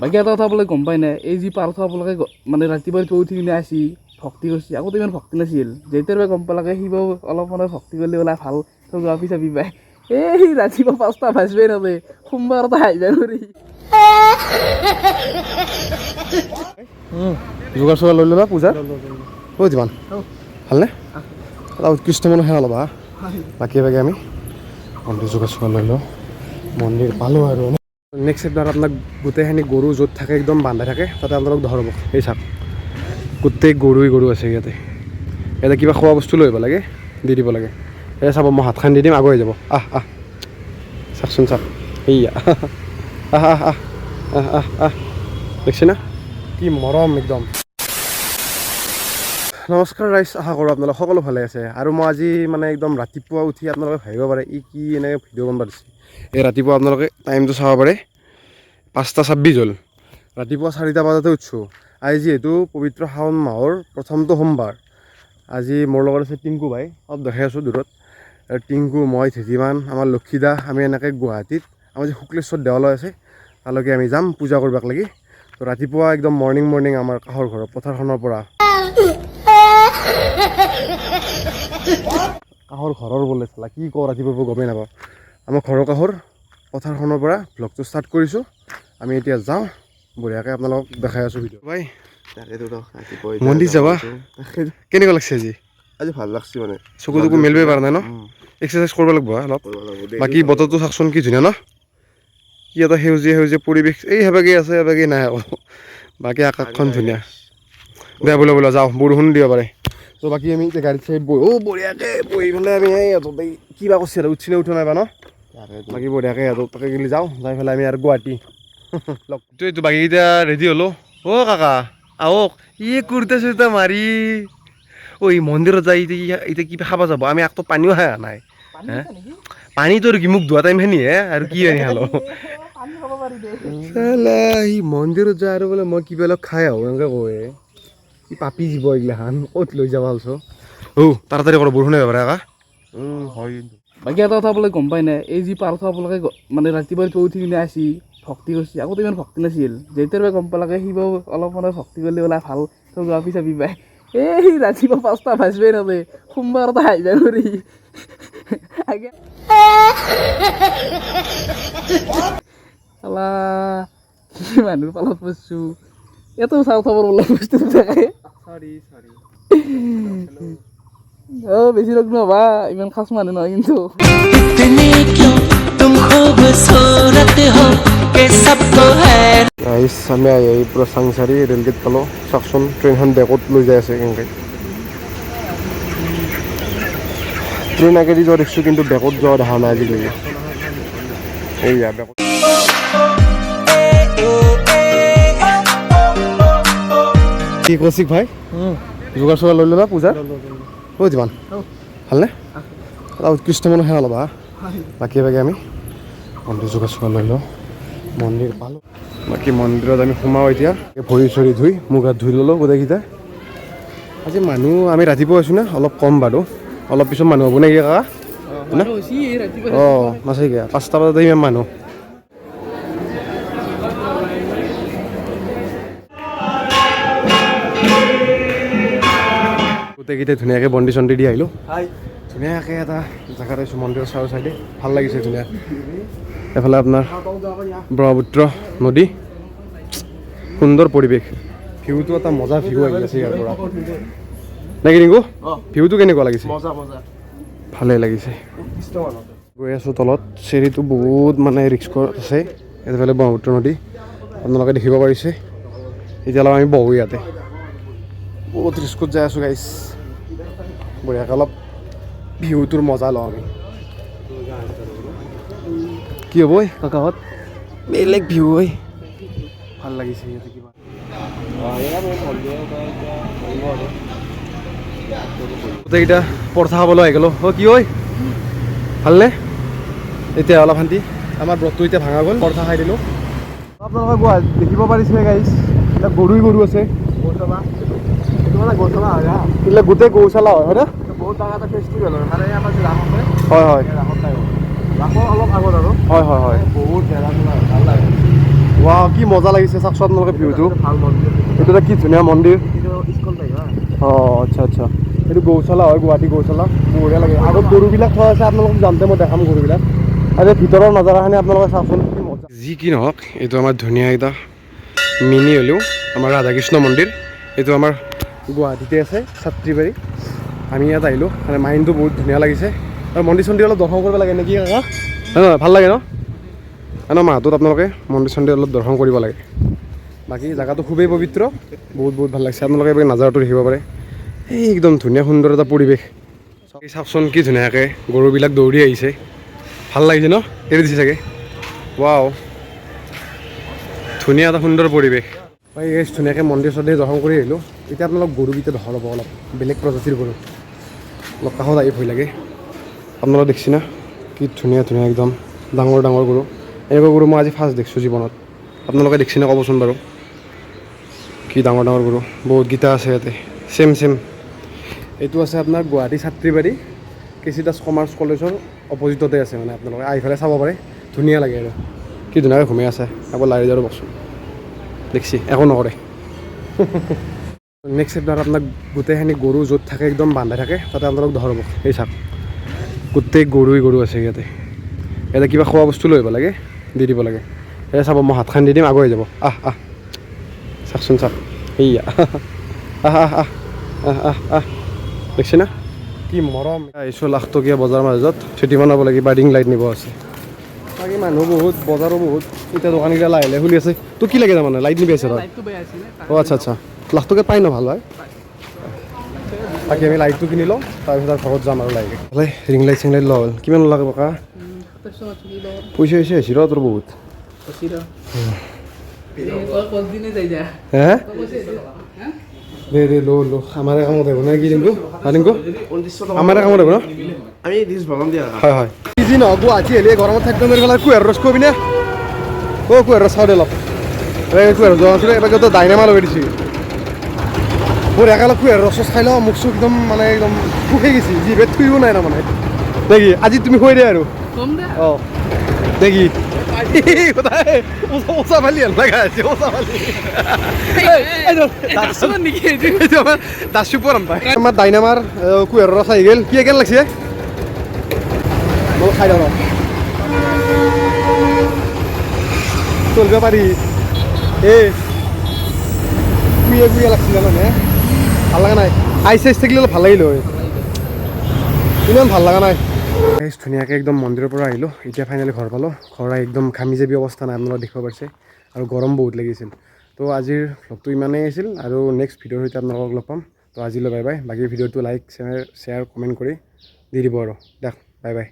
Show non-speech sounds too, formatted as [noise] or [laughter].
বাকী এটা কথা বোলে গম পাই নাই। এই যি পাৰ্থ আপোনালোকে মানে ৰাতিপুৱা ৰাতিপুৱা উঠি কিনে আছি ভক্তি কৰিছে। আগতে ইমান ভক্তি নাছিল। যেতিয়াৰ পৰা গম পালাকে শিৱ অলপ মানে ভক্তি কৰিলে ওলাই ভালো। ফটোগ্ৰাফি চাবি পাই এই ৰাতিপুৱা পাঁচটা ভাজবেই নাযায় সোমবাৰ এটা আহিবা নোৱাৰি যোগাৰ চোগাৰ লৈ ল'লা পূজাৰ ঐ যিমান। ভালনে? এটা উৎকৃষ্ট মানুহ সেৱা ল'বা বাকী বাকী আমি মন্দিৰ যোগাৰ চোগাৰ লৈ লওঁ। মন্দিৰ পালোঁ আৰু নেক্সট এবাৰ আপোনাক গোটেইখিনি গৰু য'ত থাকে, একদম বান্ধাই থাকে, তাতে আপোনালোক ধৰব। এই চাওক, গোটেই গৰুই গৰু আছে ইয়াতে। ইয়াতে কিবা খোৱা বস্তু লৈ আহিব লাগে, দি দিব লাগে। এই চাব, মই হাতখন দি দিম, আগুৱাই যাব। আহ আহ। চাওকচোন চাওক। এইয়া। আহ আহ আহ আহ আহ আহ দেখছি না? কি মৰম একদম। নমস্কাৰ ৰাইজ, আশা কৰোঁ আপোনালোক সকলো ভালে আছে। আৰু মই আজি মানে একদম ৰাতিপুৱা উঠি আপোনালোকে ভাবিব পাৰে, ই কি এনেকৈ ভিডিঅ' বনাব দিছে। এই ৰাতিপুৱা আপোনালোকে টাইমটো চাব পাৰে। পাঁচটা ছাব্বিছ হ'ল। ৰাতিপুৱা চাৰিটা বজাতে উঠছোঁ। আজি যিহেতু পবিত্ৰ শাওণ মাহৰ প্ৰথমটো সোমবাৰ। আজি মোৰ লগত আছে টিংকু ভাই অলপ দেখাই আছোঁ দূৰত। টিংকু, মই ধেজিমান আমাৰ লক্ষীদা, আমি এনেকৈ গুৱাহাটীত, আমাৰ যি শুক্লেশ্বৰ দেৱালয় আছে, তালৈকে আমি যাম, পূজা কৰিবাক লাগি। তো ৰাতিপুৱা একদম মৰ্ণিং মৰ্ণিং আমাৰ কাষৰ ঘৰৰ পথাৰখনৰ পৰা। কাষৰ ঘৰৰ বোলে চালা, কি কওঁ ৰাতিপুৱা গমেই নাপাওঁ। আমাৰ ঘৰৰ কাষৰ পথাৰখনৰ পৰা ভ্লগটো ষ্টাৰ্ট কৰিছোঁ। আমি এতিয়া যাওঁ। বঢ়িয়াকৈ আপোনালোকক দেখাই আছোঁ ভিডিঅ' ভাই মন্দিৰ যাবা? কেনেকুৱা লাগছে আজি? আজি ভালো লাগছে মানে। চকু তকু মেলিবই পৰা নাই ন? এক্সাৰচাইজ কৰিব লাগিব অলপ। বাকী বতৰটো চাওকচোন কি ধুনীয়া ন? কি এটা সেউজীয়া সেউজীয়া পৰিৱেশ। এই সেভাগেই আছে সেভাগেই নাই আকৌ বাকী আকাশখন ধুনীয়া। দে বোলে বোলে যাওঁ। বৰষুণ দিব পাৰে। তো বাকী আমি এতিয়া গাড়ীত চাই বহি বঢ়িয়াকৈ বহি পেলাই আমি এই কিবা কৰিছে উঠি নে উঠা নাই বা ন। বাকী বঢ়িয়াকৈ ইহঁতক তাকে গেলি যাওঁ যাই পেলাই আমি আৰু গুৱাহাটী। [laughs] লগ এইটো বাকীকেইটা ৰেডি হ'লো? অ' কাকা। আহক। ই কুৰ্তা চুৰ্তা মাৰি। ঐ মন্দিৰত যাই এতিয়া কি- এতিয়া কিবা খাব যাব? আমি আকৌ পানীও খাই অহা নাই। হে? পানীটো আৰু কি মোক ধোৱা টাইম হে? আৰু কি আনি খালো? [laughs] সি মন্দিৰত যায় আৰু বোলে মই কিবা অলপ খাই আহোঁ এনেকৈ কয়। কি পাপি জীৱ এইগিলাখান ক'ত লৈ যাব আলছ ঔ তাড়াতাড়ি কৰ বৰষুণে হ'ব পাৰে আকা হয় কিন্তু। বাকী এটা কথা বোলে গম পাই নাই। এই যি পাৰ্থ আপোনালোকে মানে ৰাতিপুৱা ৰাতিপুৱা উঠি কিনে আছি ভক্তি কৰিছে। আগতে ইমান ভক্তি নাছিল। যেতিয়াৰ পৰা গম পালাকে শিৱ অলপ মানে ভক্তি কৰিলে ওলাই ভালো ফটোগ্ৰাফি চাবি পাই এই ৰাতিপুৱা পাঁচটা ভাজবেই নাযায় সোমবাৰ এটা আহিবা নোৱাৰি আগে আলা কি মানুহ পালত পৰিছোঁ এইটো চাওঁ খবৰ বোলে বস্তু থাকে। [laughs] ও বেছি লগ ইমান খাচ মানুহ নহয় কিন্তু। আমি আহি পুৰা চাংচাৰি ৰেলগেট পালোঁ। চাওকচোন ট্ৰেইনখন বেগত লৈ যায় আছে কেনেকৈ? ট্ৰেইন আগেদি যোৱা দেখছ কিন্তু বেগত যোৱা দেখা নাই আজিলৈকে। এইয়া বেগত কি কৌশিক ভাই? যোগাৰ চোগাৰ লৈ ল'লা পূজা? উৎকৃষ্ট মানুহ সেৱা ল'বা হা? বাকী বাকী আমি মন্দিৰ যোগাৰ চোগাৰ লৈ লওঁ মন্দিৰ পালোঁ বাকী মন্দিৰত আমি সোমাওঁ এতিয়া ভৰি চৰি ধুই মুখ হাত ধুই ল'লোঁ গোটেইকেইটা আজি মানুহ আমি ৰাতিপুৱা আছোঁ না অলপ কম বাৰু অলপ পিছত মানুহ হ'ব নেকি কাকা অঁ নাচাইকে পাঁচটা বজাতে ইমান মানুহ গোটেইকেইটাই ধুনীয়াকৈ বন্দি চন্দি দি আহিলোঁ। ধুনীয়াকৈ এটা জেগাত আহিছোঁ মন্দিৰৰ চাৰ চাইডে ভালো লাগিছে ধুনীয়া। এফালে আপোনাৰ ব্ৰহ্মপুত্ৰ নদী। সুন্দৰ পৰিৱেশ। ভিউটো এটা মজা ভিউ আহি আছে ইয়াৰ পৰা। নে কি ৰিংকু? ভিউটো কেনেকুৱা লাগিছে? ভালেই লাগিছে। গৈ আছোঁ তলত। চেৰিটো বহুত মানে ৰিক্স আছে। এইফালে ব্ৰহ্মপুত্ৰ নদী। আপোনালোকে দেখিব পাৰিছে। এতিয়ালৈ আমি বহোঁ ইয়াতে। বহুত ৰিস্কত যাই আছোঁ গাইছ বঢ়িয়াকৈ অলপ ভিউটোৰ মজা লওঁ আমি। কি হ'ব কাকাহঁত বেলেগ ভিউ ঐ। ভালো লাগিছে ইয়াতে কিবা। গোটেইকেইটা পৰঠা খাবলৈ আহি গ'লোঁ। অ' কি ঐ? ভালনে? এতিয়া অলপ শান্তি। আমাৰ ব্ৰতটো এতিয়া ভাঙা গ'ল। পৰঠা খাই দিলোঁ। আপোনালোকে গুৱাহাটী দেখিব পাৰিছে এতিয়া গৰুই গৰু আছে। এইবিলাক গোটেই গৌশালা হয় হয়নে? বহুত ডাঙৰ এটা ফেষ্টিভেল হয় মানে আমাৰ যে ৰাস হয় হয়। ৰাসত ৰাসৰ অলপ আগত আৰু। হয় হয় হয়। বহুত জেগা ভালো লাগে। কি মজা লাগিছে চাওকচোন আপোনালোকে ভিউটো। ভালো মন্দিৰ। এইটো এটা কি ধুনীয়া মন্দিৰ? অঁ আচ্ছা আচ্ছা। এইটো গৌশালা হয় গুৱাহাটী গৌশালা বঢ়িয়া লাগে। আগত গৰুবিলাক থোৱা আছে আপোনালোকক যাওঁতে মই দেখাম গৰুবিলাক। আৰু ভিতৰৰ নজাৰাখিনি আপোনালোকে চাওকচোন কি মজা। যি কি নহওক এইটো আমাৰ ধুনীয়া এটা মিনি হ'লেও আমাৰ ৰাধাকৃষ্ণ মন্দিৰ। এইটো আমাৰ গুৱাহাটীতে আছে, ছাত্ৰীবাৰী। আমি ইয়াত আহিলোঁ মানে মাইণ্ডটো বহুত ধুনীয়া লাগিছে। আৰু মন্দিৰ চন্দিৰ অলপ দৰ্শন কৰিব লাগে নেকি কাকা? হয় নহয়, ভালো লাগে ন? ন মাহটোত আপোনালোকে মন্দিৰ চন্দিৰ অলপ দৰ্শন কৰিব লাগে। বাকী জেগাটো খুবেই পবিত্ৰ, বহুত বহুত ভালো লাগিছে। আপোনালোকে এবাৰ নাজাৰাটো দেখিব পাৰে। এই একদম ধুনীয়া, সুন্দৰ এটা পৰিৱেশ। চাওকচোন কি ধুনীয়াকৈ গৰুবিলাক দৌৰি আহিছে। ভালো লাগিছে ন? এৰি দিছে চাগে। ৱাও। ধুনীয়া এটা সুন্দৰ পৰিৱেশ। এই ধুনীয়াকৈ মন্দিৰ চন্দিৰ দৰ্শন কৰি আহিলোঁ। এতিয়া আপোনালোক গৰুকেইটা দখৰ হ'ব অলপ। বেলেগ প্ৰজাতিৰ গৰু। অলপ কাষত আহি ভয় লাগে। আপোনালোকে দেখিছে না? কি ধুনীয়া ধুনীয়া একদম ডাঙৰ ডাঙৰ গৰু। এনেকুৱা গৰু মই আজি ফাৰ্ষ্ট দেখিছোঁ জীৱনত। আপোনালোকে দেখিছে নে ক'বচোন বাৰু? কি ডাঙৰ ডাঙৰ গৰু। বহুতকেইটা আছে ইয়াতে। ছেম ছেম এইটো আছে আপোনাৰ গুৱাহাটী ছাত্ৰীবাৰী। কে দাস কমাৰ্চ কলেজৰ অপজিটতে আছে মানে আপোনালোকে। আহি পেলাই চাব পাৰে। ধুনীয়া লাগে আৰু। কি ধুনীয়াকৈ ঘুমাই আছে। আকৌ লাৰি যাৰ বস্তু দেখছি, একো নকৰে। [laughs] নেক্সট আপোনাৰ আপোনাক গোটেইখিনি গৰু য'ত থাকে, একদম বান্ধাই থাকে, তাতে আপোনালোক ধৰব। এই চাওক, গোটেই গৰুই গৰু আছে ইয়াতে। ইয়াতে কিবা খোৱা বস্তু লৈ আহিব লাগে, দি দিব লাগে। এই চাব, মই হাতখন দি দিম, আগুৱাই যাব। আহ আহ। চাওকচোন চাওক। এইয়া। আহ আহ আহ আহ আহ আহ দেখছি না? কি মৰম। আহিছোঁ লাখ টকীয়া বজাৰৰ মাজত চিটি বনাব লাগে বাৰ্ডিং লাইট নিব আছে। বাকী মানুহ বহুত বজাৰো বহুত। এতিয়া দোকানকেইটা লাহে লাহে খুলি আছে। তোক কি লাগে তাৰমানে? লাইট নিবি আছে অঁ আচ্ছা আচ্ছা। লাখ পাই ন ভালো হয়? বাকী আমি লাইটটো কিনি লওঁ তাৰপিছত আৰু ঘৰত যাম আৰু ভালে ৰিং লাইট চিং লাইট লোৱা হ'ল। কিমান লাগে বকা পইচা হৈছে হৈছে ৰ তোৰ বহুত? হে? দে দে লো লো। আমাৰ কামত আহিব নে কি দিনকো হা ঊনত্ৰিছশ আমাৰ কামত আহিব ন? আমি ডিছ বনাম দিয়া হয় হয়। যি নহওক গুৱাহাটী আহিলে গৰমত থাকিব নোৱাৰি পেলাই কুঁহাৰ ৰস খুৱাবি নে? অ' কুঁহাৰ ৰস চাওঁ দে অলপ কুঁহাৰ ৰস আছিলে এবাৰ কিন্তু ডাইনামা লগাই দিছে মোৰ একেলগ কুঁহাৰ ৰস চচ খাই লওঁ মুখ চুখ একদম মানে একদম শুকাই গৈছে যি বেদ থুইব নাই তাৰমানে নেকি আজি তুমি শুই দে আৰু। কম দে। অঁ। নেকি আমাৰ ডাইনামাৰ কুঁহাৰ ৰস আহি গ'ল। কি একেল লাগছে? মই খাই ৰ। চলিব পাৰি এ কুইয়ে কুইয়ে লাগছিল মানে ভালো লগা নাই। আইচ আইচ থাকিলে অলপ ভালো লাগিল হয়। ইমান ভালো লগা নাই। ধুনীয়াকৈ একদম মন্দিৰৰ পৰা আহিলোঁ। এতিয়া ফাইনেলি ঘৰ পালোঁ। ঘৰ একদম ঘামি যাবি অৱস্থা নাই আপোনালোকে দেখিব পাৰিছে। আৰু গৰম বহুত লাগিছিল। তো আজিৰ ভ্লগটো ইমানেই আছিল আৰু নেক্সট ভিডিঅ'ৰ সৈতে আপোনালোকক লগ পাম। তো আজিলৈ বাই বাই বাকী ভিডিঅ'টো লাইক শ্বেয়াৰ শ্বেয়াৰ কমেণ্ট কৰি দি দিব আৰু। দেখ বাই বাই